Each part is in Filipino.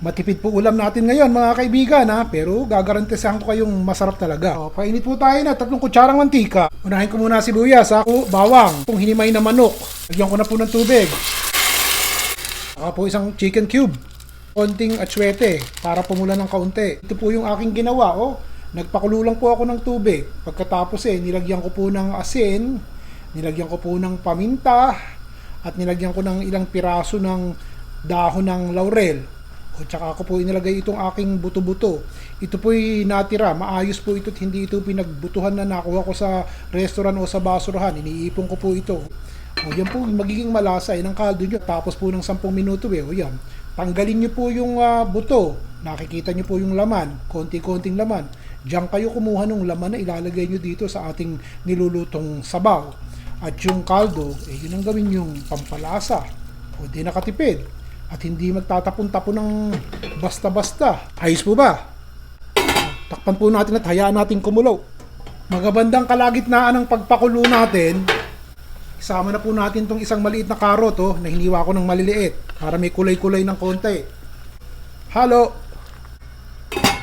Matipid po ulam natin ngayon mga kaibigan ha, pero gagarantisahan ko kayong masarap talaga. O, painit po tayo na tatlong kutsarang mantika. Unahin ko muna sibuyas, ako, bawang, itong hinimay na manok. Lagyan ko na po ng tubig. Saka po isang chicken cube. Konting atsuete para pumula ng kaunti. Ito po yung aking ginawa, oh. Nagpakulo lang po ako ng tubig. Pagkatapos eh, nilagyan ko po ng asin, nilagyan ko po ng paminta, at nilagyan ko ng ilang piraso ng dahon ng laurel. O tsaka ako po inilagay itong aking buto-buto. Ito po'y natira, maayos po ito at hindi ito pinagbutuhan na nakuha ko sa restaurant o sa basurahan. Iniipon ko po ito. O yan po, magiging malasa yan ang kaldo nyo. Tapos po ng 10 minuto eh, o yan. Tanggalin nyo po yung ah, buto. Nakikita nyo po yung laman, konti-konting laman. Diyan kayo kumuha ng laman na ilalagay nyo dito sa ating nilulutong sabaw. At yung kaldo, eh yun ang gawin yung pampalasa. O di nakatipid. At hindi magtatapon-tapon ng basta-basta. Ayos po ba? Takpan po natin at hayaan natin kumulo. Magabandang kalagitnaan ng pagpakulo natin, isama na po natin tong isang maliit na karot oh, na hiniwa ko ng maliliit para may kulay-kulay ng konti. Halo!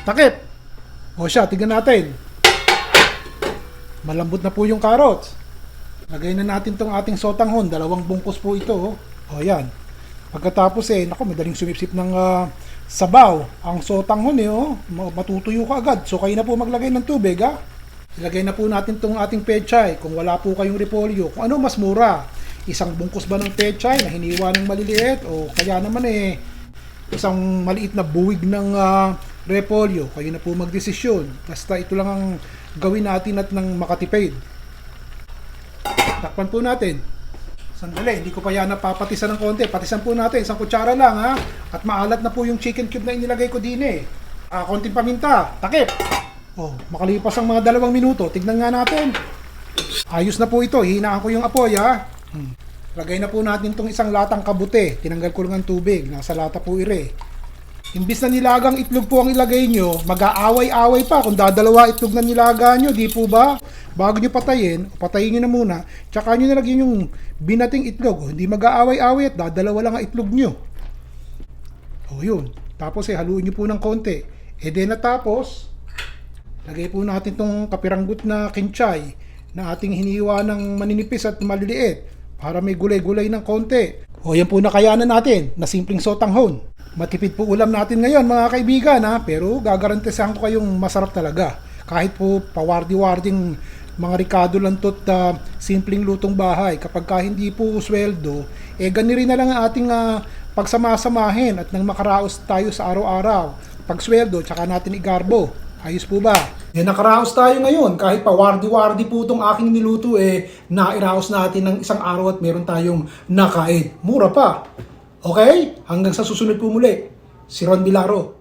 Takip! O siya, tignan natin. Malambot na po yung carrots. Lagay na natin tong ating sotanghon. Dalawang bungkus po ito. Oh. O yan. Pagkatapos eh, naku, madaling sumipsip ng ah, sabaw. Ang sotanghon eh, oh, ma- matutuyo ka agad. So kayo na po maglagay ng tubig, ha? Ilagay na po natin tong ating pechay. Kung wala po kayong repolyo, kung ano mas mura. Isang bungkus ba ng pechay na hiniwa ng maliliit o kaya naman eh isang maliit na buwig ng ah, repolyo. Kayo na po magdesisyon. Basta ito lang ang gawin natin at ng makatipid. Takpan po natin. Sandali, hindi ko pa yan napapatisan ng konti. Patisan po natin, isang kutsara lang ha. At maalat na po yung chicken cube na inilagay ko din eh. Ah, konting paminta, takip. Oh, makalipas ang mga dalawang minuto, tignan nga natin. Ayos na po ito, hinaan ko yung apoy ha. Hmm. Lagay na po natin itong isang latang kabute. Tinanggal ko lang ang tubig, nasa lata po ire. Imbis na nilagang itlog po ang ilagay nyo, mag-aaway-away pa kung dadalawa itlog na nilaga nyo, di po ba? Bago nyo patayin, patayin nyo na muna, tsaka nyo nalagyan yung binating itlog. Hindi mag-aaway-away at dadalawa lang ang itlog nyo. O yun. Tapos eh, haluin nyo po ng konti. E then natapos, lagay po natin tong kapiranggut na kinchay na ating hiniwa ng maninipis at maliliit para may gulay-gulay ng konti. O yan po nakayanan natin na simpleng sotanghon. Matipid po ulam natin ngayon mga kaibigan ha, pero gagarantisahan ko kayong masarap talaga. Kahit po pawardi-warding mga Ricardo Lantot na simpleng lutong bahay, kapag ka hindi po sweldo, eh gani rin na lang ang ating ah, pagsamasamahin at nang makaraos tayo sa araw-araw. Pag sweldo, tsaka natin igarbo. Ayos po ba? Eh, nakaraos tayo ngayon. Kahit pa wardi-wardi po itong aking niluto, eh, nairaos natin ng isang araw at meron tayong nakain. Mura pa. Okay? Hanggang sa susunod po muli. Si Ron Bilaro.